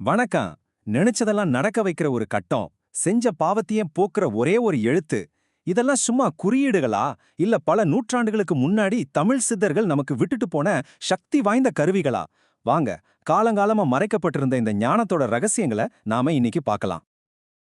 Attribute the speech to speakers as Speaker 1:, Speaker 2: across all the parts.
Speaker 1: வணக்கம். நினைச்சதெல்லாம் நடக்க வைக்கிற ஒரு கட்டம். செஞ்ச பாவத்தையும் போக்குற ஒரே ஒரு எழுத்து. இதெல்லாம் சும்மா குறியீடுகளா? இல்ல பல நூற்றாண்டுகளுக்கு முன்னாடி தமிழ் சித்தர்கள் நமக்கு விட்டுட்டு போன சக்தி வாய்ந்த கருவிகளா? வாங்க காலங்காலமா மறைக்கப்பட்டிருந்த இந்த ஞானத்தோட ரகசியங்களை நாம இன்னைக்கு பார்க்கலாம்.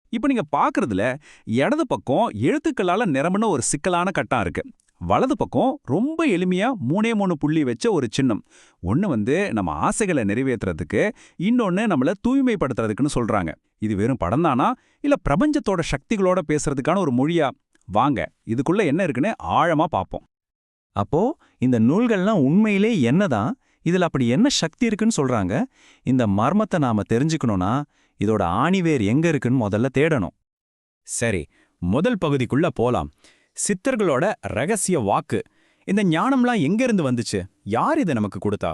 Speaker 2: இப்போ நீங்க பாக்குறதுல இடது பக்கம் எழுத்துக்களால நிரம்பின ஒரு சிக்கலான கட்டம் இருக்கு. வலது பக்கம் ரொம்ப எளிமையா மூணே மூணு புள்ளி வச்ச ஒரு சின்னம். ஒண்ணு வந்து நம்ம ஆசைகளை நிறைவேத்துறதுக்கு இன்னொன்னு நம்மள தூய்மைப்படுத்துறதுக்குன்னு சொல்றாங்க. இது வெறும் படம்தானா இல்ல பிரபஞ்சத்தோட சக்திகளோட பேசுறதுக்கான ஒரு மொழியா? வாங்க இதுக்குள்ள என்ன இருக்குன்னு ஆழமா பார்ப்போம்
Speaker 3: அப்போ இந்த நூல்கள்லாம் உண்மையிலே என்னதான் இதுல அப்படி என்ன சக்தி இருக்குன்னு சொல்றாங்க? இந்த மர்மத்தை நாம தெரிஞ்சுக்கணும்னா இதோட ஆணிவேர் எங்க இருக்குன்னு முதல்ல தேடணும்.
Speaker 2: சரி முதல் பகுதிக்குள்ள போலாம். சித்தர்களோட ரகசிய வாக்கு. இந்த ஞானம்லாம் எங்க இருந்து வந்துச்சு? யார் இதை நமக்கு கொடுத்தா?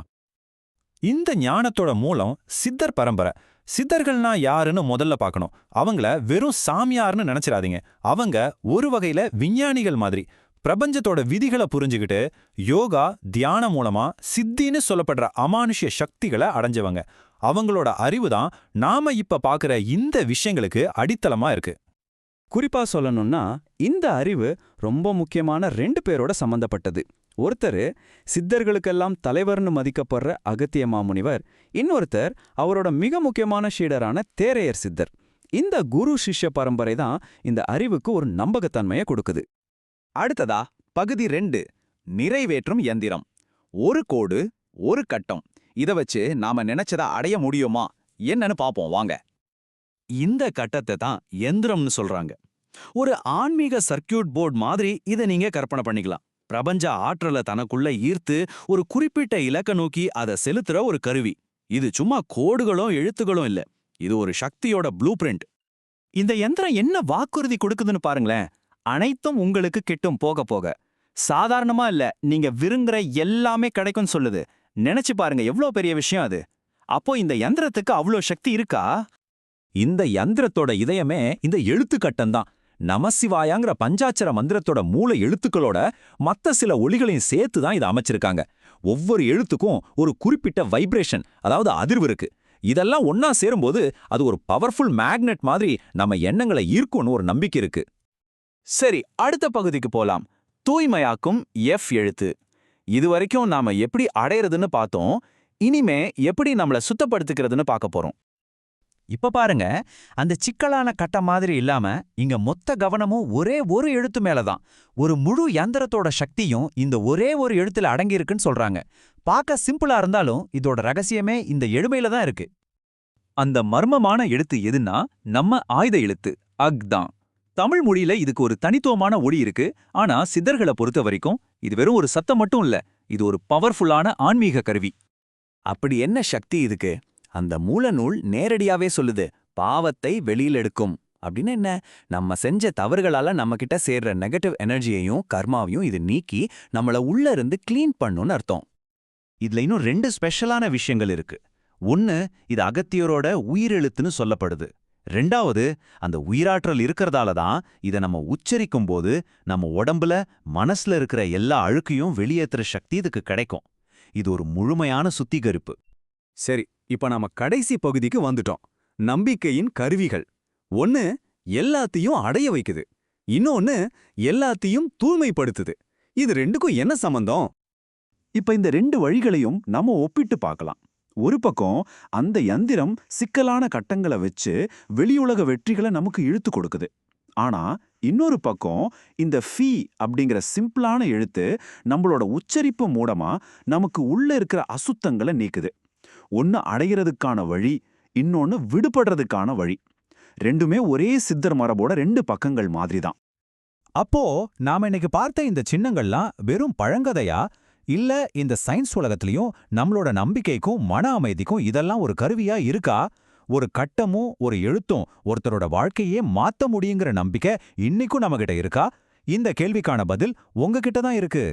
Speaker 1: இந்த ஞானத்தோட மூலம் சித்தர் பரம்பரை. சித்தர்கள்னா யாருன்னு முதல்ல பார்க்கணும். அவங்கள வெறும் சாமியார்னு நினைச்சிடாதீங்க. அவங்க ஒரு வகையில விஞ்ஞானிகள் மாதிரி. பிரபஞ்சத்தோட விதிகளை புரிஞ்சுக்கிட்டு யோகா தியானம் மூலமா சித்தின்னு சொல்லப்படுற அமானுஷ்ய சக்திகளை அடைஞ்சவங்க. அவங்களோட அறிவு தான் நாம இப்ப பார்க்குற இந்த விஷயங்களுக்கு அடித்தளமா இருக்கு.
Speaker 3: குறிப்பா சொல்லணும்னா இந்த அறிவு ரொம்ப முக்கியமான ரெண்டு பேரோட சம்பந்தப்பட்டது. ஒருத்தர் சித்தர்களுக்கெல்லாம் தலைவர்னு மதிக்கப்படுற அகத்திய மாமுனிவர் இன்னொருத்தர் அவரோட மிக முக்கியமான ஷீடரான தேரையர் சித்தர். இந்த குரு சிஷ்ய பரம்பரை தான் இந்த அறிவுக்கு ஒரு நம்பகத்தன்மையை கொடுக்குது.
Speaker 4: அடுத்ததா பகுதி ரெண்டு நிறைவேற்றும் எந்திரம். ஒரு கோடு ஒரு கட்டம். இத வச்சு நாம நினைச்சத அடைய முடியுமா? என்னன்னு பாப்போம் வாங்க. இந்த கட்டத்தை தான் எந்திரம்னு சொல்றாங்க. ஒரு ஆன்மீக சர்க்கியூட் போர்டு மாதிரி இதை நீங்க கற்பனை பண்ணிக்கலாம். பிரபஞ்ச ஆற்றலை தனக்குள்ள ஈர்த்து ஒரு குறிப்பிட்ட இலக்க நோக்கி அதை செலுத்துற ஒரு கருவி. இது சும்மா கோடுகளும் எழுத்துகளும் இல்ல. இது ஒரு சக்தியோட ப்ளூ பிரிண்ட். இந்த யந்திரம் என்ன வாக்குறுதி கொடுக்குதுன்னு பாருங்களேன். அனைத்தும் உங்களுக்கு கிட்டும் போக போக. சாதாரணமா இல்ல நீங்க விருங்குற எல்லாமே கிடைக்கும்னு சொல்லுது. நினைச்சு பாருங்க எவ்வளவு பெரிய விஷயம் அது. அப்போ இந்த யந்திரத்துக்கு அவ்வளோ சக்தி இருக்கா?
Speaker 1: இந்த யந்திரத்தோட இதயமே இந்த எழுத்துக்கட்டம் தான். நமசிவாயாங்கிற பஞ்சாட்சர மந்திரத்தோட மூல எழுத்துக்களோட மத்த சில ஒலிகளையும் சேர்த்து தான் இதை அமைச்சிருக்காங்க. ஒவ்வொரு எழுத்துக்கும் ஒரு குறிப்பிட்ட வைப்ரேஷன் அதாவது அதிர்வு இருக்கு. இதெல்லாம் ஒன்னா சேரும்போது அது ஒரு பவர்ஃபுல் மேக்னெட் மாதிரி நம்ம எண்ணங்களை ஈர்க்கும்னு ஒரு நம்பிக்கை இருக்கு.
Speaker 4: சரி அடுத்த பகுதிக்கு போலாம். தூய்மையாக்கும் எஃப் எழுத்து. இதுவரைக்கும் நாம எப்படி அடையறதுன்னு பார்த்தோம். இனிமே எப்படி நம்மள சுத்தப்படுத்திக்கிறதுன்னு பார்க்க போறோம்.
Speaker 3: இப்ப பாருங்க அந்த சிக்கலான கட்ட மாதிரி இல்லாம இங்க மொத்த கவனமும் ஒரே ஒரு எழுத்து மேல தான் ஒரு முழு யந்திரத்தோட சக்தியும் இந்த ஒரே ஒரு எழுத்துல அடங்கியிருக்குன்னு சொல்றாங்க. பார்க்க சிம்பிளா இருந்தாலும் இதோட ரகசியமே இந்த எழுமையில தான் இருக்கு.
Speaker 1: அந்த மர்மமான எழுத்து எதுன்னா நம்ம ஆயுத எழுத்து அக் தான் தமிழ் மொழியில இதுக்கு ஒரு தனித்துவமான ஒளி இருக்கு. ஆனா சித்தர்களை பொறுத்த வரைக்கும் இது வெறும் ஒரு சத்தம் மட்டும் இல்ல இது ஒரு பவர்ஃபுல்லான ஆன்மீக கருவி.
Speaker 4: அப்படி என்ன சக்தி இதுக்கு? அந்த மூலநூல் நேரடியாவே சொல்லுது பாவத்தை வெளியில் எடுக்கும். அப்படின்னு என்ன? நம்ம செஞ்ச தவறுகளால நம்ம கிட்ட சேர்ற நெகட்டிவ் எனர்ஜியையும் கர்மாவையும் இது நீக்கி நம்மள உள்ள இருந்து கிளீன் பண்ணும்னு அர்த்தம்.
Speaker 5: இதுல இன்னும் ரெண்டு ஸ்பெஷலான விஷயங்கள் இருக்கு. ஒன்னு இது அகத்தியரோட உயிரெழுத்துன்னு சொல்லப்படுது. ரெண்டாவது அந்த உயிராற்றல் இருக்கிறதால தான் இதை நம்ம உச்சரிக்கும் போது நம்ம உடம்புல மனசுல இருக்கிற எல்லா அழுக்கையும் வெளியேத்துற சக்தி இதுக்கு கிடைக்கும். இது ஒரு முழுமையான சுத்திகரிப்பு.
Speaker 1: சரி இப்ப நாம கடைசி பகுதிக்கு வந்துட்டோம். நம்பிக்கையின் கருவிகள். ஒன்னு எல்லாத்தையும் அடைய வைக்குது. இன்னொன்னு எல்லாத்தையும் தூய்மைப்படுத்துது. இது ரெண்டுக்கும் என்ன சம்பந்தம்? இப்ப இந்த ரெண்டு வழிகளையும் நம்ம ஒப்பிட்டு பார்க்கலாம். ஒரு பக்கம் அந்த யந்திரம் சிக்கலான கட்டங்களை வச்சு வெளியுலக வெற்றிகளை நமக்கு இழுத்து கொடுக்குது. ஆனா இன்னொரு பக்கம் இந்த ஃபீ அப்படிங்கிற சிம்பிளான எழுத்து நம்மளோட உச்சரிப்பு மூலமா நமக்கு உள்ள இருக்கிற அசுத்தங்களை நீக்குது. ஒன்று அடைகிறதுக்கான வழி இன்னொன்னு விடுபடுறதுக்கான வழி. ரெண்டுமே ஒரே சித்தர் மரபோட ரெண்டு பக்கங்கள் மாதிரி தான்
Speaker 3: அப்போ நாம இன்னைக்கு பார்த்த இந்த சின்னங்கள்லாம் வெறும் பழங்கதையா? இல்ல இந்த சயின்ஸ் உலகத்திலையும் நம்மளோட நம்பிக்கைக்கும் மன அமைதிக்கும் இதெல்லாம் ஒரு கருவியா இருக்கா? ஒரு கட்டமும் ஒரு எழுத்தும் ஒருத்தரோட வாழ்க்கையே மாத்த முடியுங்கிற நம்பிக்கை இன்னைக்கும் நம்மகிட்ட இருக்கா? இந்த கேள்விக்கான பதில் உங்ககிட்ட தான் இருக்கு.